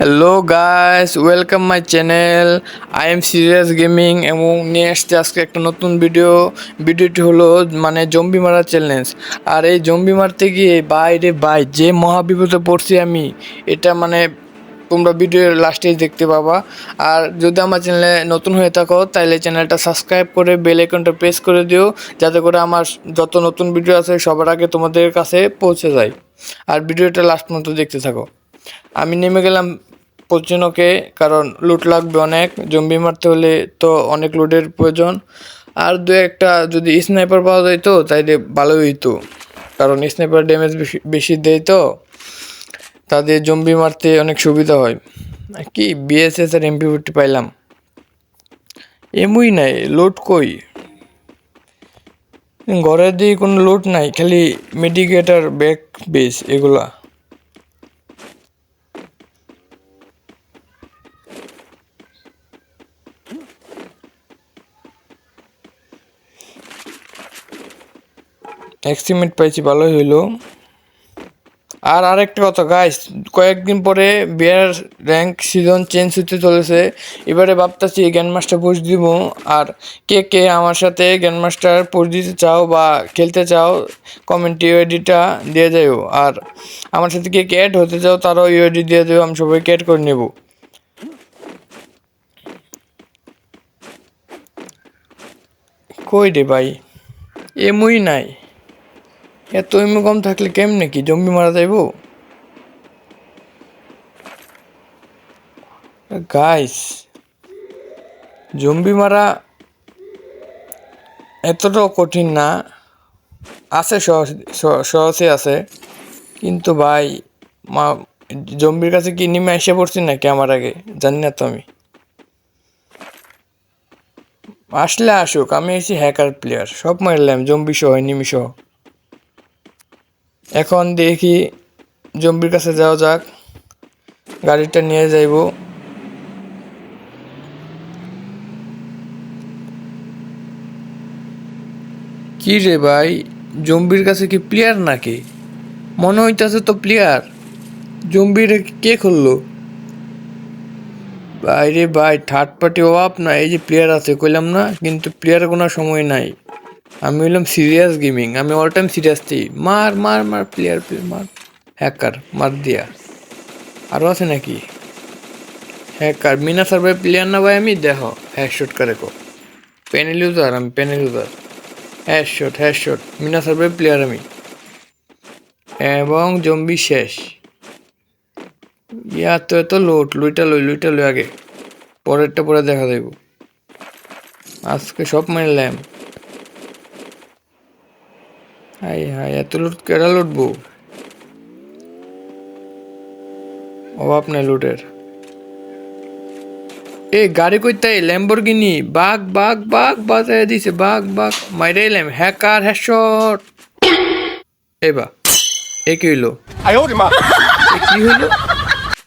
Hello guys welcome my channel I am serious gaming এবং নিয়ে আসছে আজকে একটা নতুন ভিডিও ভিডিওটি হলো মানে জম্বি মারা চ্যালেঞ্জ আর এই জম্বি মারতে গিয়ে বাইরে বাই যে মহাবিপদে পড়ছি আমি, এটা মানে তোমরা ভিডিওর লাস্টে দেখতে পাবা। আর যদি আমার চ্যানেলে নতুন হয়ে থাকো তাহলে চ্যানেলটা সাবস্ক্রাইব করে বেল আইকনটা প্রেস করে দিও, যাতে করে আমার যত নতুন ভিডিও আছে, সবার আগে তোমাদের কাছে পৌঁছে যায়। আর ভিডিওটা লাস্ট পর্যন্ত দেখতে থাকো। আমি নেমে গেলাম পশ্চিমকে কারণ লুট লাগবে অনেক, জম্বি মারতে হলে তো অনেক লুটের প্রয়োজন। আর দু একটা, যদি স্নাইপার পাওয়া যায় তো, তাইলে ভালোই হইতো কারণ স্নাইপার ড্যামেজ বেশি বেশি দেয় তো তাদের জম্বি মারতে অনেক সুবিধা হয়। কি বিএসএস আর এমপি ফোরটি পাইলাম। এমুই নাই লোড কই? ঘরের দিকে কোনো লোড নাই, খালি মেডিকেটার ব্যাক বেস এগুলা। এক্সিমেন্ট পাইছি, ভালোই হইল। আর আরেকটা কথা গাইস কয়েকদিন পরে বিয়ার র্যাঙ্ক সিজন চেঞ্জ হতে চলেছে। এবারে ভাবতেছি গ্যান মাস্টার পোস্ট দিব, আর কে কে আমার সাথে গ্যান মাস্টার পোস্ট দিতে চাও বা খেলতে চাও কমেন্ট ইউআইডিটা দিয়ে যাও আর আমার সাথে কে কে হতে চাও, তারাও ইউআইডি দিয়ে দেবো আমি সবাইকে অ্যাড করে নেব। কই রে ভাই? এমুই নাই। এত এমনি কম থাকলে কেমনে কি? জম্বি মারা যাইব? গাইস জম্বি মারা এতটাও কঠিন না। আছে সহজ সহজে আছে। কিন্তু ভাই, মা জম্বির কাছে কি নেমে এসে পড়ছি নাকি আমার আগে? জানি না তো আমি। আসলে আসুক, আমি এসেছি হ্যাকার প্লেয়ার সব মারলাম জম্বি সহ নিমি সহ। এখন দেখি জম্বির কাছে যাওয়া যাক। গাড়িটা নিয়ে যাইব। কি রে ভাই, জম্বির কাছে কি প্লেয়ার নাকি? মনে হইতাছে তো প্লেয়ার জম্বির কে খুললো? ভাই রে ভাই থার্ড পার্টি অভাব না, এই যে প্লেয়ার আছে, কইলাম না, কিন্তু প্লেয়ার কোনো সময় নাই। আমি হইলাম সিরিয়াস গেমিং আমি অল টাইম সিরিয়াস থাকি মার মার মার প্লেয়ার প্লেয়ার মার। হ্যাকার মার দিয়া। আরও আছে নাকি? হ্যাকার মিনা সার্ভাই প্লেয়ার না ভাই আমি? দেখো হ্যাশ শট করে কো। প্যানেল ইউজার আমি panel user hash shot hash shot মিনা সার্ভাই প্লেয়ার আমি। এবং জম্বি শেষ। ইয়া তো এত লোট লুইটা লই লুইটা লই আগে। পরেরটা পরে দেখা যাইব। আজকে সব মারলাম হাই হাই এত লুট কেরা লুটবো? অভাব নাই লুটের। এ গাড়ি কইতাই ল্যাম্বরগিনি বাঘ বাঘ বাঘ বাজায় দিছে বাঘ বাঘ মাইরে এলাম হ্যাকার হ্যাশট এবা এ কি হইল? কি হইল?